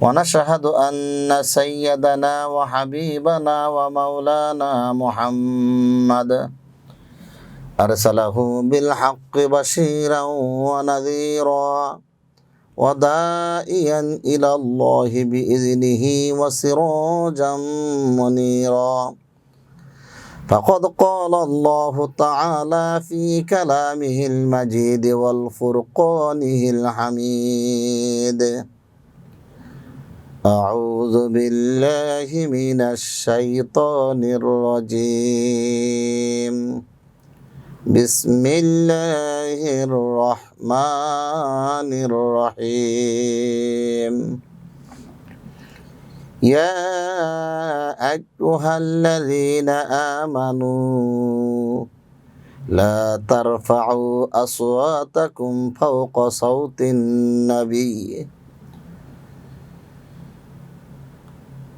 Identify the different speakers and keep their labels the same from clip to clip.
Speaker 1: ونشهد أن سيدنا وحبيبنا ومولانا محمد أرسله بالحق بشيرا ونذيرا ودائيا إلى الله بإذنه وسراجا منيرا. فقد قال الله تعالى في كلامه المجيد والفرقانه الحميد. أعوذ بالله من الشيطان الرجيم. بسم الله الرحمن الرحيم. يا أيها الذين آمنوا لا ترفعوا أصواتكم فوق صوت النبي.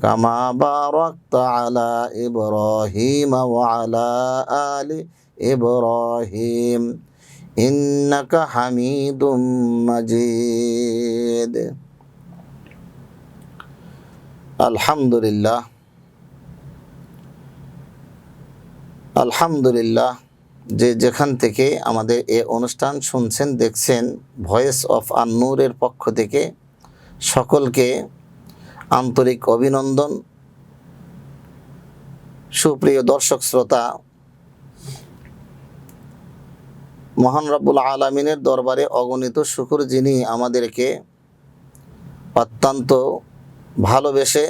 Speaker 1: কামা বারাকত আলা ইব্রাহিম ওয়া আলা আলি ইব্রাহিম ইন্নাকা হামিদুম মাজিদ আলহামদুলিল্লাহ আলহামদুলিল্লাহ যে যেখান থেকে আমাদের এ অনুষ্ঠান শুনছেন, দেখছেন ভয়েস অফ আন্নুরের পক্ষ থেকে সকলকে আন্তরিক অভিনন্দন। সুপ্রিয় দর্শক শ্রোতা, মহান রব্বুল আলমিনের দরবারে অগণিত শুকুর যিনি আমাদেরকে অত্যন্ত ভালোবেসে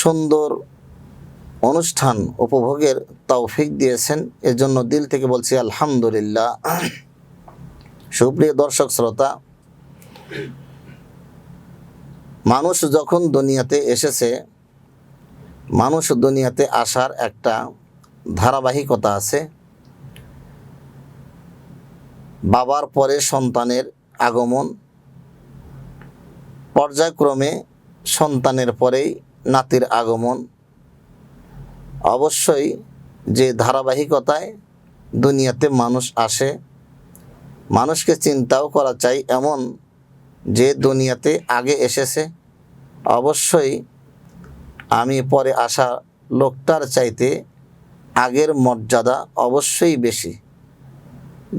Speaker 1: সুন্দর অনুষ্ঠান উপভোগের তৌফিক দিয়েছেন। এর জন্য দিল থেকে বলছি আলহামদুলিল্লাহ। সুপ্রিয় দর্শক শ্রোতা মানুষ যখন দুনিয়াতে এসেছে, মানুষ দুনিয়াতে আসার একটা ধারাবাহিকতা আছে। বাবার পরে সন্তানের আগমন, পর্যায়ক্রমে সন্তানের পরেই নাতির আগমন। অবশ্যই যে ধারাবাহিকতায় দুনিয়াতে মানুষ আসে, মানুষকে চিন্তাও করা চাই এমন যে দুনিয়াতে আগে এসেছে। অবশ্যই আমি পরে আসা লোকটার চাইতে আগের মর্যাদা অবশ্যই বেশি।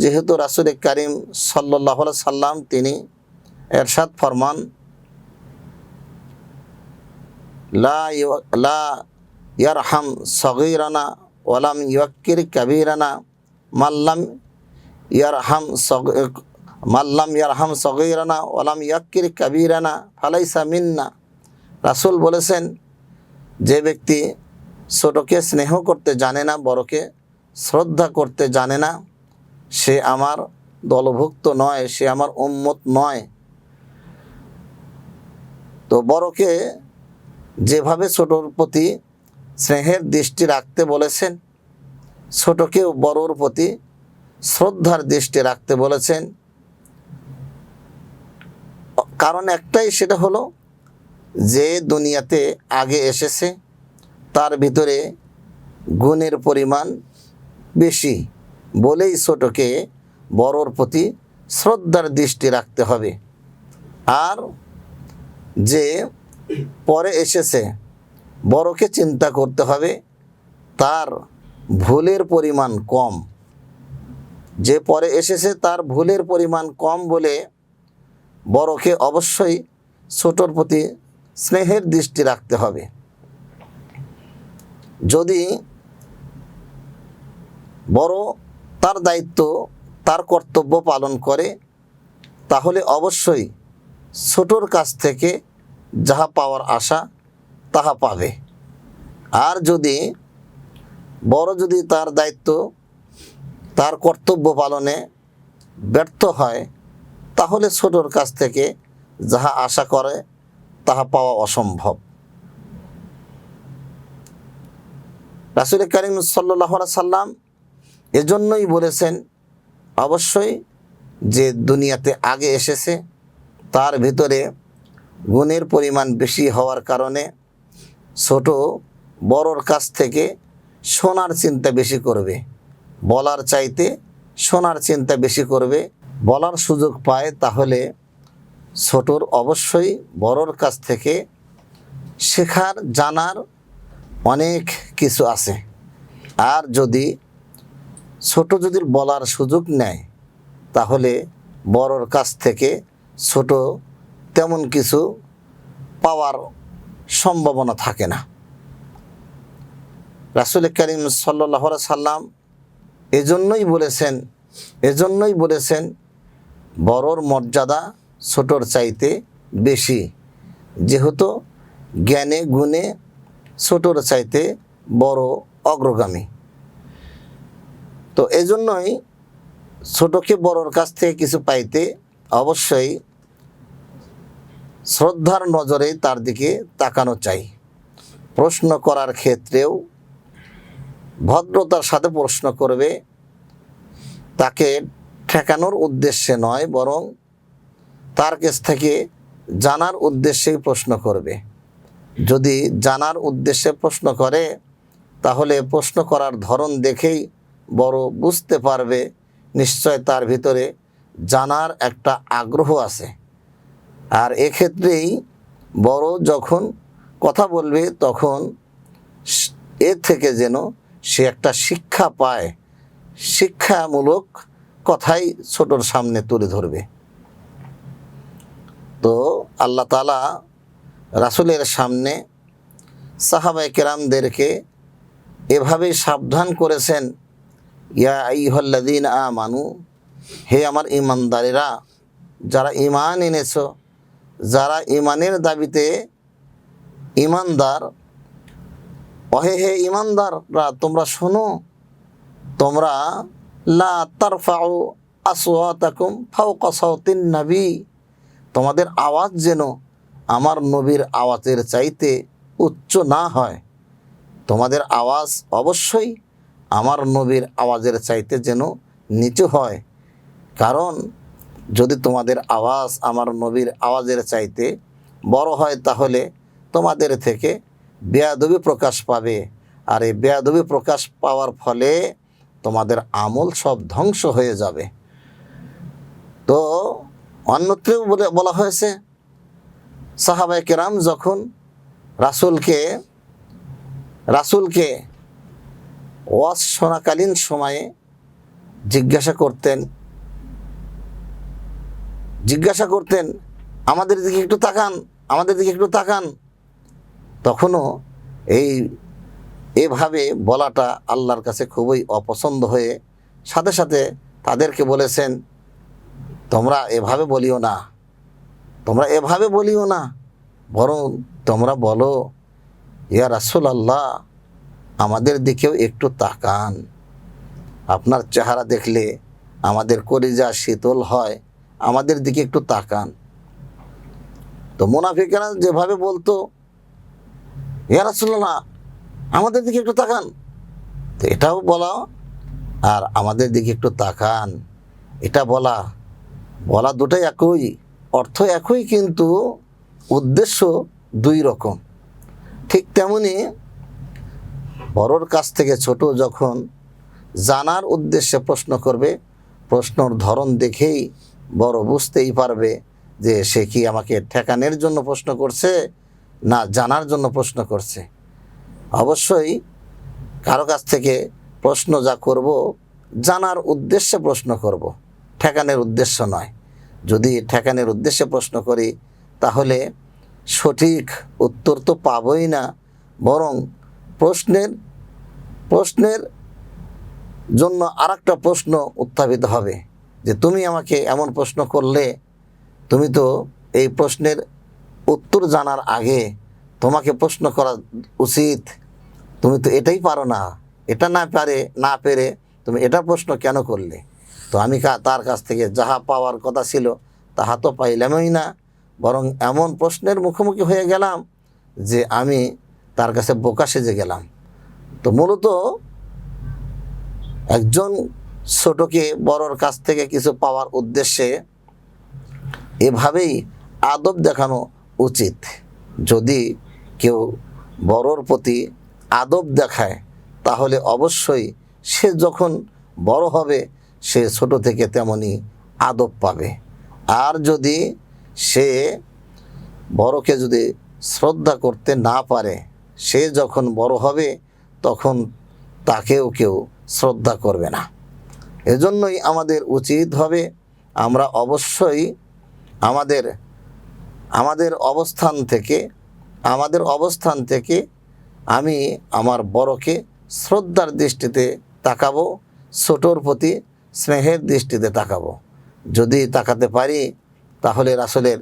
Speaker 1: যেহেতু রাসুল করিম সাল্লাহ সাল্লাম তিনি এরশাদ ফরমান, লা ইয়ারহাম সগিরানা ওয়ালাম ইয়ক্কির কাবিরানা মাল্লাম ইয়ারহাম মাল্লাম ইয়ারহাম সগিরানা ওয়ালাম ইয়াক্কির কাবিরানা ফালাইসা মিন্না। রাসূল বলেছেন, যে ব্যক্তি ছোটকে স্নেহ করতে জানে না, বড়কে শ্রদ্ধা করতে জানে না, সে আমার দলভুক্ত নয়, সে আমার উম্মত নয়। তো বড়কে যেভাবে ছোটর প্রতি স্নেহের দৃষ্টি রাখতে বলেছেন, ছোটকেও বড়র প্রতি শ্রদ্ধার দৃষ্টি রাখতে বলেছেন। কারণ একটাই সেটা হলো যে দুনিয়াতে আগে এসেছে, তার ভিতরে গুণের পরিমাণ বেশি। বলেই ছোটকে বড়র প্রতি শ্রদ্ধার দৃষ্টি রাখতে হবে। আর যে পরে এসেছে, বড়কে চিন্তা করতে হবে, তার ভুলের পরিমাণ কম। যে পরে এসেছে, তার ভুলের পরিমাণ কম বলে বড়কে অবশ্যই ছোটর প্রতি স্নেহের দৃষ্টি রাখতে হবে। যদি বড় তার দায়িত্ব, তার কর্তব্য পালন করে, তাহলে অবশ্যই ছোটোর কাছ থেকে যাহা পাওয়ার আশা, তাহা পাবে। আর যদি বড় যদি তার দায়িত্ব, তার কর্তব্য পালনে ব্যর্থ হয়, তাহলে ছোটোর কাছ থেকে যাহা আশা করে তাহা পাওয়া অসম্ভব। রাসুল করিম সাল্লাহ সাল্লাম এজন্যই বলেছেন, অবশ্যই যে দুনিয়াতে আগে এসেছে, তার ভিতরে গুণের পরিমাণ বেশি হওয়ার কারণে ছোট বড়র কাছ থেকে শোনার চিন্তা বেশি করবে, বলার চাইতে শোনার চিন্তা বেশি করবে, বলার সুযোগ পায়, তাহলে ছোটর অবশ্যই বড়র কাছ থেকে শেখার, জানার অনেক কিছু আছে। আর যদি ছোট যদি বলার সুযোগ নেয়, তাহলে বড়র কাছ থেকে ছোট তেমন কিছু পাওয়ার সম্ভাবনা থাকে না। রাসুল করিম সাল্লাহ সাল্লাম এজন্যই বলেছেন এজন্যই বলেছেন, বড়র মর্যাদা ছোটর চাইতে বেশি। যেহেতু জ্ঞানে গুণে ছোটর চাইতে বড় অগ্রগামী। তো এজন্যই ছোটকে বড়র কাছ থেকে কিছু পাইতে অবশ্যই শ্রদ্ধার নজরে তার দিকে তাকানো চাই। প্রশ্ন করার ক্ষেত্রেও ভদ্রতার সাথে প্রশ্ন করবে। তাকে ঠেকানোর উদ্দেশ্যে নয়, বরং তার কাছ থেকে জানার উদ্দেশ্যেই প্রশ্ন করবে। যদি জানার উদ্দেশ্যে প্রশ্ন করে, তাহলে প্রশ্ন করার ধরন দেখেই বড় বুঝতে পারবে, নিশ্চয় তার ভিতরে জানার একটা আগ্রহ আছে। আর এক্ষেত্রেই বড় যখন কথা বলবে, তখন এর থেকে যেন সে একটা শিক্ষা পায়, শিক্ষামূলক কথাই ছোটর সামনে তুলে ধরবে। তো আল্লাহ তালা রাসুলের সামনে সাহাবাই কেরামদেরকে এভাবেই সাবধান করেছেন, ইয়া আইহল্লাদিন আ মানু হে আমার ইমানদারেরা যারা ইমান এনেছো, যারা ইমানের দাবিতে ইমানদার অহে হে ইমানদাররা তোমরা শোনো, তোমরা লা তারফাউ আসওয়াতাকুম ফাওকা সাওতিন নবী তোমাদের আওয়াজ যেন আমার নবীর আওয়াজের চাইতে উচ্চ না হয়। তোমাদের আওয়াজ অবশ্যই আমার নবীর আওয়াজের চাইতে যেন নিচু হয়। কারণ যদি তোমাদের আওয়াজ আমার নবীর আওয়াজের চাইতে বড় হয়, তাহলে তোমাদের থেকে বেয়াদবি প্রকাশ পাবে। আর এই বেয়াদবি প্রকাশ পাওয়ার ফলে তোমাদের আমল সব ধ্বংস হয়ে যাবে। অন্যত্রেও বলে, বলা হয়েছে, সাহাবায় কেরাম যখন রাসুলকে রাসুলকে ওয়াজ শোনাকালীন সময়ে জিজ্ঞাসা করতেন জিজ্ঞাসা করতেন, আমাদের দিকে একটু তাকান, আমাদের দিকে একটু তাকান। তখনও এই, এভাবে বলাটা আল্লাহর কাছে খুবই অপছন্দ হয়ে সাথে সাথে তাদেরকে বলেছেন তোমরা এভাবে বলিও না। তোমরা এভাবে বলিও না। বরং তোমরা বলো, ইয়া রাসুল আল্লাহ আমাদের দিকেও একটু তাকান। আপনার চেহারা দেখলে আমাদের কলিজা শীতল হয়, আমাদের দিকে একটু তাকান। তো মুনাফিকেরা যেভাবে বলতো, ইয়া রাসুল্লাহ আমাদের দিকে একটু তাকান। তো এটাও বলা আর আমাদের দিকে একটু তাকান। এটা বলা বলা দুটাই একই, অর্থ একই কিন্তু উদ্দেশ্য দুই রকম। ঠিক তেমনি বড়র কাছ থেকে ছোট যখন জানার উদ্দেশ্যে প্রশ্ন করবে, প্রশ্নর ধরন দেখেই বড় বুঝতেই পারবে যে সে কি আমাকে ঠেকানের জন্য প্রশ্ন করছে না জানার জন্য প্রশ্ন করছে। অবশ্যই কারও কাছ থেকে প্রশ্ন যা করব, জানার উদ্দেশ্যে প্রশ্ন করব। ঠেকানের উদ্দেশ্য নয়। যদি ঠেকানের উদ্দেশ্যে প্রশ্ন করি, তাহলে সঠিক উত্তর তো পাবই না, বরং প্রশ্নের প্রশ্নের জন্য আর প্রশ্ন উত্থাপিত হবে যে, তুমি আমাকে এমন প্রশ্ন করলে, তুমি তো এই প্রশ্নের উত্তর জানার আগে তোমাকে প্রশ্ন করা উচিত। তুমি তো এটাই পারো না। এটা না পারে, না পেরে তুমি এটা প্রশ্ন কেন করলে? তো আমি তার কাছ থেকে যাহা পাওয়ার কথা ছিল, তাহা তো পাইলামই না। বরং এমন প্রশ্নের মুখোমুখি হয়ে গেলাম যে আমি তার কাছে বোকা সেজে গেলাম। তো মূলত একজন ছোটকে বড়র কাছ থেকে কিছু পাওয়ার উদ্দেশ্যে এভাবেই আদব দেখানো উচিত। যদি কেউ বড়র প্রতি আদব দেখায়, তাহলে অবশ্যই সে যখন বড় হবে সে ছোট থেকে তেমনি আদব পাবে। আর যদি সে বড়কে যদি শ্রদ্ধা করতে না পারে, সে যখন বড় হবে, তখন তাকেও কেউ শ্রদ্ধা করবে না। এজন্যই আমাদের উচিত হবে, আমরা অবশ্যই আমাদের আমাদের অবস্থান থেকে, আমাদের অবস্থান থেকে আমি আমার বড়কে শ্রদ্ধার দৃষ্টিতে তাকাবো, ছোটোর প্রতি স্নেহের দৃষ্টিতে তাকাবো। যদি তাকাতে পারি, তাহলে রাসুলের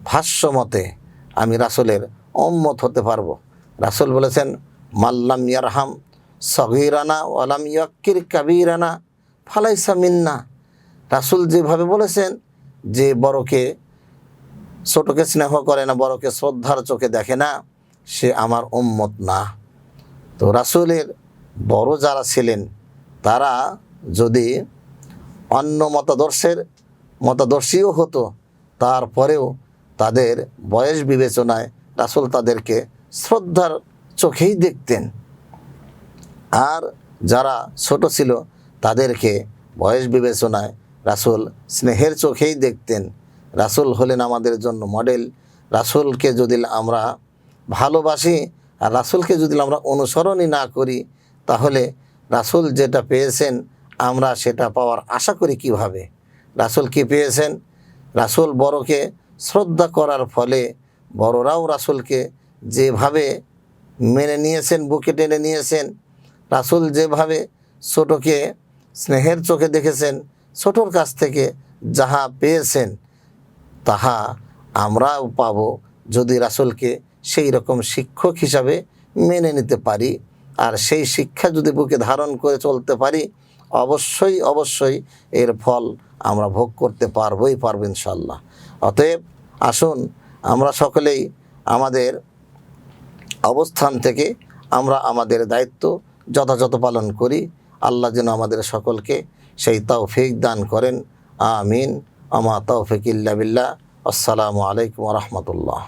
Speaker 1: ভাষ্য মতে আমি রাসুলের অম্মত হতে পারব। রাসুল বলেছেন মাল্লাম ইয়ারহাম সগিরানা ওয়ালাম ইয়াক্কির কাবিরানা ফালাইসা মিন্না। রাসুল যেভাবে বলেছেন, যে বড়কে ছোটকে স্নেহ করে না, বড়কে শ্রদ্ধার চোখে দেখে না, সে আমার উম্মত না। তো রাসুলের বড় যারা ছিলেন, তারা যদি অন্য মতাদর্শের মতাদর্শীও হতো। তারপরেও তাদের বয়স বিবেচনায় রাসুল তাদেরকে শ্রদ্ধার চোখেই দেখতেন। আর যারা ছোট ছিল, তাদেরকে বয়স বিবেচনায় রাসুল স্নেহের চোখেই দেখতেন। রাসুল হলেন আমাদের জন্য মডেল রাসুলকে যদি আমরা ভালোবাসি আর রাসুলকে যদি আমরা অনুসরণই না করি, তাহলে রাসুল যেটা পেয়েছেন আমরা সেটা পাওয়ার আশা করি কীভাবে? রাসুল কি পেয়েছেন? রাসুল বড়কে শ্রদ্ধা করার ফলে বড়রাও রাসুলকে যেভাবে মেনে নিয়েছেন, বুকে টেনে নিয়েছেন, রাসুল যেভাবে ছোটকে স্নেহের চোখে দেখেছেন, ছোটোর কাছ থেকে যাহা পেয়েছেন, তাহা আমরাও পাব যদি রাসুলকে সেই রকম শিক্ষক হিসাবে মেনে নিতে পারি। আর সেই শিক্ষা যদি বুকে ধারণ করে চলতে পারি অবশ্যই অবশ্যই এর ফল আমরা ভোগ করতে পারবই, পারব ইনশাল্লাহ অতএব আসুন, আমরা সকলেই আমাদের অবস্থান থেকে আমরা আমাদের দায়িত্ব যথাযথ পালন করি। আল্লাহ যেন আমাদের সকলকে সেই তৌফিক দান করেন। আমিন। আমা তৌফিক ইল্লা বিল্লাহ। আসসালামু আলাইকুম রহমতুল্লাহ।